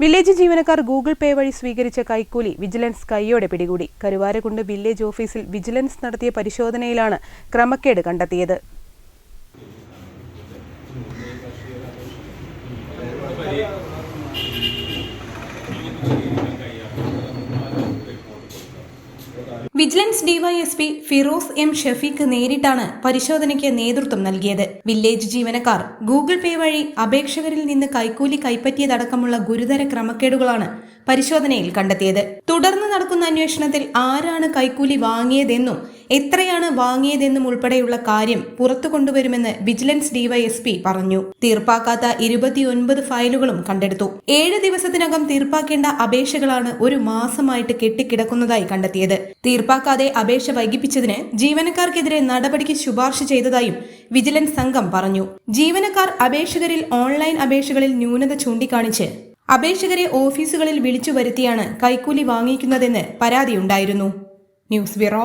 Village ജീവനക്കാർ Google പേ വഴി സ്വീകരിച്ച കൈക്കൂലി വിജിലൻസ് കൈയോടെ പിടികൂടി. കരുവാരക്കുണ്ട് വില്ലേജ് ഓഫീസിൽ വിജിലൻസ് നടത്തിയ പരിശോധനയിലാണ് ക്രമക്കേട് കണ്ടെത്തിയത്. Vigilance DYSP Firoz M Shafeeq നേരിട്ടാണ് പരിശോധനയ്ക്ക് നേതൃത്വം നൽകിയത്. വില്ലേജ് ജീവനക്കാർ ഗൂഗിൾ പേ വഴി അപേക്ഷകരിൽ നിന്ന് കൈക്കൂലി കൈപ്പറ്റിയതടക്കമുള്ള ഗുരുതര ക്രമക്കേടുകളാണ് പരിശോധനയിൽ കണ്ടെത്തിയത്. തുടർന്ന് നടക്കുന്ന അന്വേഷണത്തിൽ ആരാണ് കൈക്കൂലി വാങ്ങിയതെന്നും എത്രയാണ് വാങ്ങിയതെന്നും ഉൾപ്പെടെയുള്ള കാര്യം പുറത്തു കൊണ്ടുവരുമെന്ന് വിജിലൻസ് ഡിവൈഎസ്പി പറഞ്ഞു. തീർപ്പാക്കാത്ത ഇരുപത്തിയൊൻപത് ഫയലുകളും കണ്ടെടുത്തു. ഏഴ് ദിവസത്തിനകം തീർപ്പാക്കേണ്ട അപേക്ഷകളാണ് ഒരു മാസമായിട്ട് കെട്ടിക്കിടക്കുന്നതായി കണ്ടെത്തിയത്. തീർപ്പാക്കാതെ അപേക്ഷ വൈകിപ്പിച്ചതിന് ജീവനക്കാർക്കെതിരെ നടപടിക്ക് ശുപാർശ ചെയ്തതായും വിജിലൻസ് സംഘം പറഞ്ഞു. ജീവനക്കാർ അപേക്ഷകരിൽ ഓൺലൈൻ അപേക്ഷകളിൽ ന്യൂനത ചൂണ്ടിക്കാണിച്ച് അപേക്ഷകരെ ഓഫീസുകളിൽ വിളിച്ചു വരുത്തിയാണ് കൈക്കൂലി വാങ്ങിക്കുന്നതെന്ന് പരാതിയുണ്ടായിരുന്നു. News bureau